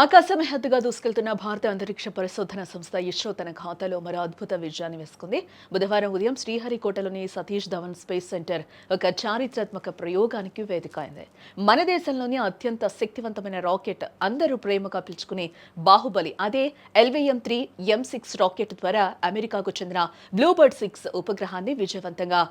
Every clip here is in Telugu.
ఆకాశమే హద్దుగా దూసుకెళ్తున్న భారత అంతరిక్ష పరిశోధన సంస్థ ఇస్రో తన ఖాతాలో మరో అద్భుత విజయాన్ని వేసుకుంది. బుధవారం ఉదయం శ్రీహరికోటలోని సతీష్ ధవన్ స్పేస్ సెంటర్ ఒక చారిత్రాత్మక ప్రయోగానికి వేదిక అయింది. మన దేశంలోని అత్యంత శక్తివంతమైన రాకెట్ అందరూ ప్రేమగా పిలుచుకునే బాహుబలి అదే LVM three M six rocket ద్వారా అమెరికాకు చెందిన బ్లూబర్డ్ సిక్స్ ఉపగ్రహాన్ని విజయవంతంగా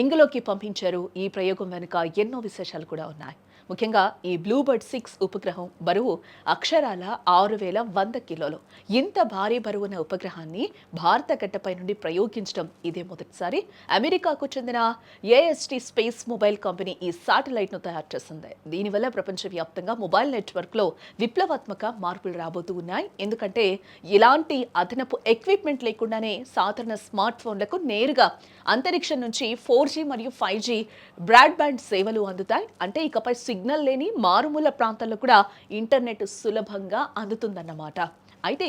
నింగిలోకి పంపించారు. ఈ ప్రయోగం వెనుక ఎన్నో విశేషాలు కూడా ఉన్నాయి. ముఖ్యంగా ఈ బ్లూబర్డ్ సిక్స్ ఉపగ్రహం బరువు అక్షరాల ఆరు వేల వంద కిలోలు. ఇంత భారీ బరువున్న ఉపగ్రహాన్ని భారత గడ్డపై నుండి ప్రయోగించడం ఇదే మొదటిసారి. అమెరికాకు చెందిన ఏఎస్టీ స్పేస్ మొబైల్ కంపెనీ ఈ శాటిలైట్ను తయారు చేసింది. దీనివల్ల ప్రపంచవ్యాప్తంగా మొబైల్ నెట్వర్క్లో విప్లవాత్మక మార్పులు రాబోతూ ఉన్నాయి. ఎందుకంటే ఇలాంటి అదనపు ఎక్విప్మెంట్ లేకుండానే సాధారణ స్మార్ట్ ఫోన్లకు నేరుగా అంతరిక్షం నుంచి ఫోర్ జీ మరియు ఫైవ్ జీ బ్రాడ్బ్యాండ్ సేవలు అందుతాయి. అంటే ఇకపై సిగ్నల్ సిగ్నల్ లేని మారుమూల ప్రాంతాల్లో కూడా ఇంటర్నెట్ సులభంగా అందుతుందన్నమాట. అయితే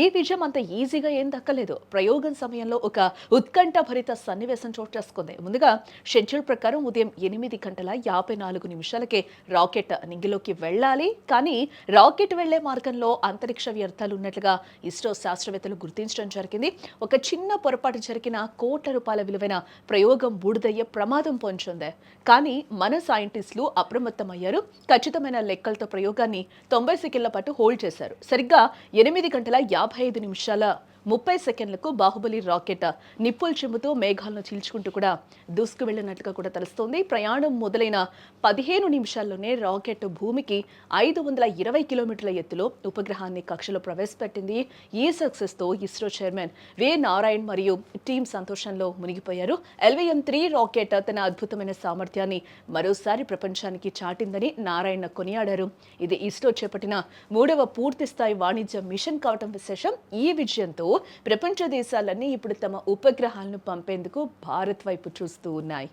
ఈ విజయం అంత ఈజీగా ఏం దక్కలేదు. ప్రయోగం సమయంలో ఒక ఉత్కంఠ భరిత సన్నివేశం చోటు చేసుకుంది. ముందుగా షెడ్యూల్ ప్రకారం ఉదయం ఎనిమిది గంటల యాభై నాలుగు నిమిషాలకే రాకెట్ నింగిలోకి వెళ్ళాలి. కానీ రాకెట్ వెళ్ళే మార్గంలో అంతరిక్ష వ్యర్థాలు ఉన్నట్లుగా ఇస్రో శాస్త్రవేత్తలు గుర్తించడం జరిగింది. ఒక చిన్న పొరపాటు జరిగిన కోట్ల రూపాయల విలువైన ప్రయోగం బూడిదయ్యే ప్రమాదం పొంచింది కానీ మన సైంటిస్టులు అప్రమత్తమయ్యారు. ఖచ్చితమైన లెక్కలతో ప్రయోగాన్ని తొంభై సెకండ్ల పాటు హోల్డ్ చేశారు. సరిగ్గా ఎనిమిది ఎనిమిది గంటల యాభై ఐదు నిమిషాల ముప్పై సెకండ్లకు బాహుబలి రాకెట్ నిప్పుల చిమ్ముతూ మేఘాలను చీల్చుకుంటూ కూడా దూసుకు వెళ్ళినట్లుగా కూడా తెలుస్తోంది. ప్రయాణం మొదలైన పదిహేను నిమిషాల్లోనే రాకెట్ భూమికి ఐదు వందల ఇరవై కిలోమీటర్ల ఎత్తులో ఉపగ్రహాన్ని కక్షలో ప్రవేశపెట్టింది. ఈ సక్సెస్తో ఇస్రో చైర్మన్ వే నారాయణ్ మరియు టీం సంతోషంలో మునిగిపోయారు. ఎల్విఎం త్రీ రాకెట్ తన అద్భుతమైన సామర్థ్యాన్ని మరోసారి ప్రపంచానికి చాటిందని నారాయణ కొనియాడారు. ఇది ఇస్రో చేపట్టిన మూడవ పూర్తి స్థాయి వాణిజ్య మిషన్ కావటం విశేషం. ఈ విజయంతో ప్రపంచ దేశాలన్నీ ఇప్పుడు తమ ఉపగ్రహాలను పంపేందుకు భారత్ వైపు చూస్తూ ఉన్నాయి.